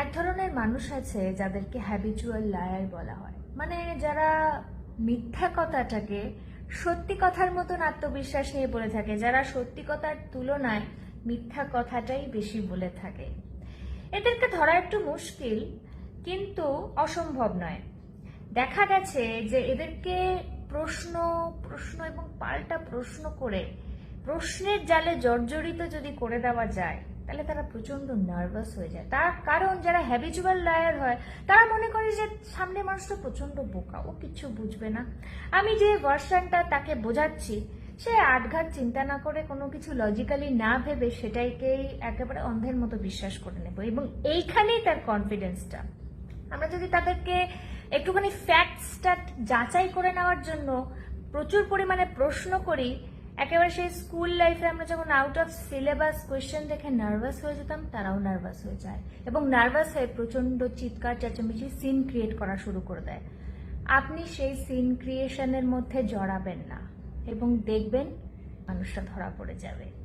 এক ধরনের মানুষ আছে যাদেরকে হ্যাবিচুয়াল লায়ার বলা হয়। মানে যারা মিথ্যা কথাটাকে সত্যি কথার মতন আত্মবিশ্বাস নিয়ে বলে থাকে, যারা সত্যি কথার তুলনায় মিথ্যা কথাটাই বেশি বলে থাকে। এদেরকে ধরা একটু মুশকিল, কিন্তু অসম্ভব নয়। দেখা গেছে যে এদেরকে প্রশ্ন প্রশ্ন এবং পাল্টা প্রশ্ন করে প্রশ্নের জালে জর্জরিত যদি করে দেওয়া যায় তাহলে তারা প্রচণ্ড নার্ভাস হয়ে যায়। তার কারণ যারা হ্যাবিচুয়াল লায়ার হয়, তারা মনে করে যে সামনে মানুষটা প্রচণ্ড বোকা, ও কিচ্ছু বুঝবে না। আমি যে ভার্সানটা তাকে বোঝাচ্ছি, সে আটঘাট চিন্তা না করে কোনো কিছু লজিক্যালি না ভেবে সেটাইকেই একেবারে অন্ধের মতো বিশ্বাস করে নেব এবং এইখানেই তার কনফিডেন্সটা আমরা যদি তাদেরকে একটুখানি ফ্যাক্টসটা যাচাই করে নেওয়ার জন্য প্রচুর পরিমাণে প্রশ্ন করি একেবারে সেই স্কুল লাইফে আমরা যখন আউট অফ সিলেবাস কোয়েশ্চেন দেখে নার্ভাস হয়ে যেতাম, তারাও নার্ভাস হয়ে যায় এবং নার্ভাস হয়ে প্রচণ্ড চিৎকার, চেঁচামেচি সিন ক্রিয়েট করা শুরু করে দেয়। আপনি সেই সিন ক্রিয়েশনের মধ্যে জড়াবেন না এবং দেখবেন মানুষটা ধরা পড়ে যাবে।